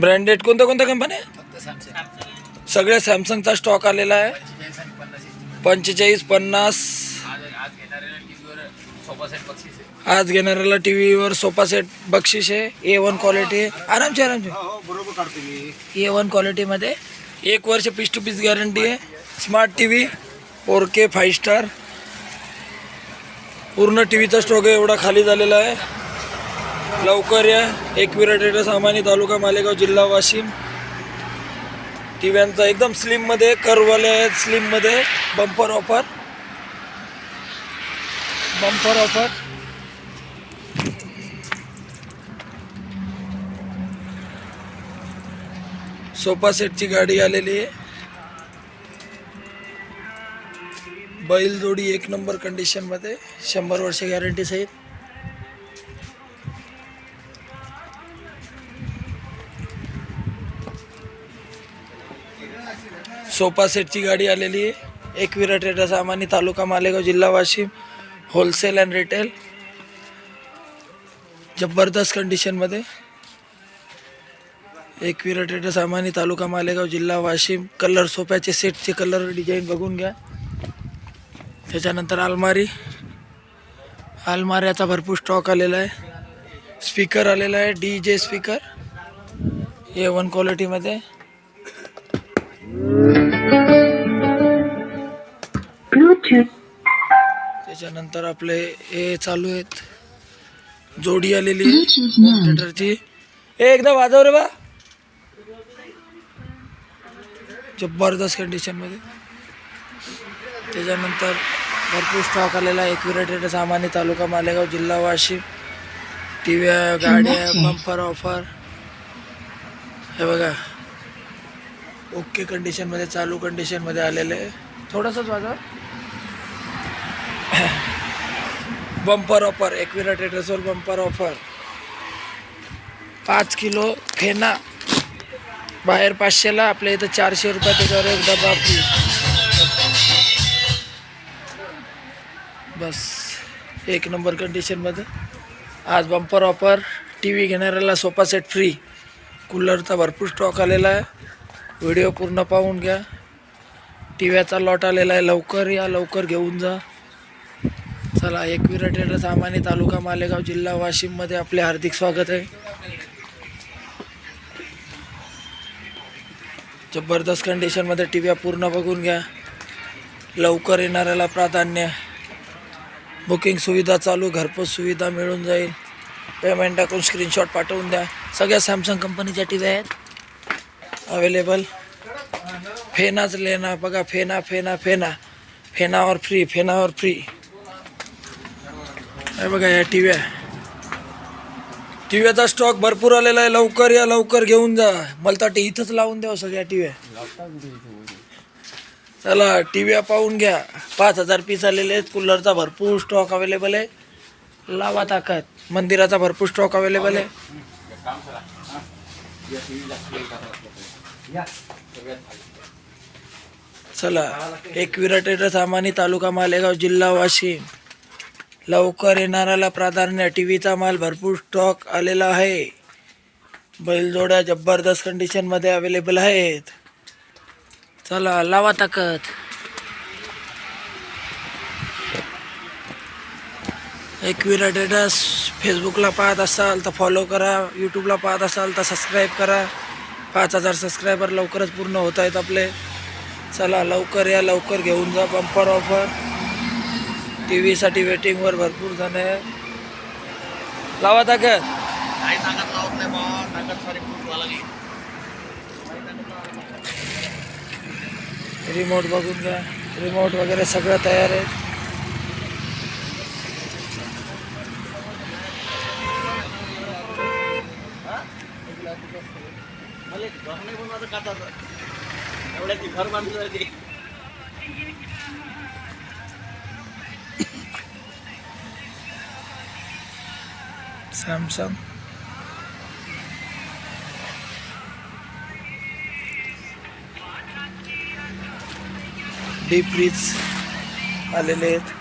Branded कोणत्या कोणत्या कंपन्या? सगळ्या सॅमसंगचा स्टॉक आलेला आहे. पंचेचाळीस पन्नास आज घेणाऱ्याला टीव्हीवर सोफा सेट बक्षीस आहे. आज घेणाऱ्याला टी व्हीवर सोफा सेट बक्षीस आहे. ए वन क्वालिटी आहे आरामचे आरामचे ए वन क्वालिटीमध्ये एक वर्ष पीस टू पीस गॅरंटी आहे. Smart TV four K five star पूर्ण टी व्हीचा स्टॉक एवढा खाली झालेला आहे. लवकर या. एकविरा टेटर सामानी तालुका मालेगाव जिल्हा वाशिम. टी एकदम स्लिममध्ये करवाले आहेत स्लिममध्ये bumper offer bumper offer sofa सेटची गाडी आलेली आहे. बैल जोडी एक नंबर कंडिशनमध्ये शंभर वर्ष गॅरंटी सहित. सोफा सेटची गाडी आलेली आहे. एकविरा ट्रेडर सामानी तालुका मालेगाव जिल्हा वाशिम होलसेल अँड रिटेल जबरदस्त कंडिशनमध्ये एकविरा ट्रेडर सामानी तालुका मालेगाव जिल्हा वाशिम. कलर सोफ्याचे सेटचे कलर डिझाईन बघून घ्या. त्याच्यानंतर अलमारी. अलमाऱ्याचा भरपूर स्टॉक आलेला आहे. स्पीकर आलेला आहे. डी जे स्पीकर ए वन क्वालिटीमध्ये त्याच्यानंतर आपले हे चालू आहेत. जोडी आलेली. थिएटरची ए एकदा वाजव रे बा. जबरदस्त कंडिशनमध्ये त्याच्यानंतर भरपूर स्टॉक आलेला आहे. एकविरा सामान्य तालुका मालेगाव जिल्हा वाशिम. टी व्ही गाड्या बंपर ऑफर हे बघा. ओके कंडिशनमध्ये चालू कंडिशनमध्ये आलेले आहे. थोडंसंच वाजव. बंपर ऑफर एकविरा टेटर्सवर बंपर ऑफर पाच किलो फेना. बाहेर पाचशेला आपल्या इथं चारशे रुपये त्याच्यावर एक डबा बस एक नंबर कंडिशनमध्ये आज बंपर ऑफर टी व्ही घेणाऱ्याला सोफा सेट फ्री कूलरचा भरपूर स्टॉक आलेला आहे. व्हिडिओ पूर्ण पाहून घ्या. टी व्हीचा लॉट आलेला आहे. लवकर या लवकर घेऊन जा. चला एकविरा ट्रेडर सामान्य तालुका मालेगाव जिल्हा वाशिममध्ये आपले हार्दिक स्वागत आहे. जबरदस्त कंडिशनमध्ये टी व्या पूर्ण बघून घ्या. लवकर येणाऱ्याला प्राधान्य. बुकिंग सुविधा चालू घरपोच सुविधा मिळून जाईल. पेमेंट टाकून स्क्रीनशॉट पाठवून द्या. सगळ्या सॅमसंग कंपनीच्या टी व्ही आहेत. अवेलेबल फेनाच लेना बघा फेना फेना फेना. फेनावर फ्री फेनावर फ्री हे बघा या टी व्ही टी व्हीचा स्टॉक भरपूर आलेला आहे. लवकर या लवकर घेऊन जा. मला तर वाटतं इथंच लावून द्या सगळ्या टी व्ही चला टी व्ही पाहून घ्या. पाच हजार पीस आलेले आहेत. कूलरचा भरपूर स्टॉक अवेलेबल आहे. लावा ताकद. मंदिराचा भरपूर स्टॉक अवेलेबल आहे. चला एक विराटेडर सामानी तालुका मालेगाव जिल्हा वाशिम. लवकर येणाऱ्याला प्राधान्य. टी व्हीचा माल भरपूर स्टॉक आलेला आहे. बैलजोड्या जबरदस्त कंडिशनमध्ये अवेलेबल आहेत. चला लावा ताकद. एकविरा टेटस फेसबुकला पाहत असाल तर फॉलो करा यूट्यूबला पाहत असाल तर सबस्क्राईब करा. पाच हजार सबस्क्रायबर लवकरच पूर्ण होत आहेत आपले. चला लवकर या लवकर घेऊन जा बंपर ऑफर टी व्हीसाठी वेटिंगवर भरपूर जण आहे. लावा ताकद. काही ताकद लावत नाही बा ताकद सारी खूप लागली रिमोट बघून घ्या. रिमोट वगैरे सगळं तयार आहे. बनवायचं का घर बांधलं सॅमसंग डीप फ्रीज आलेले आहेत.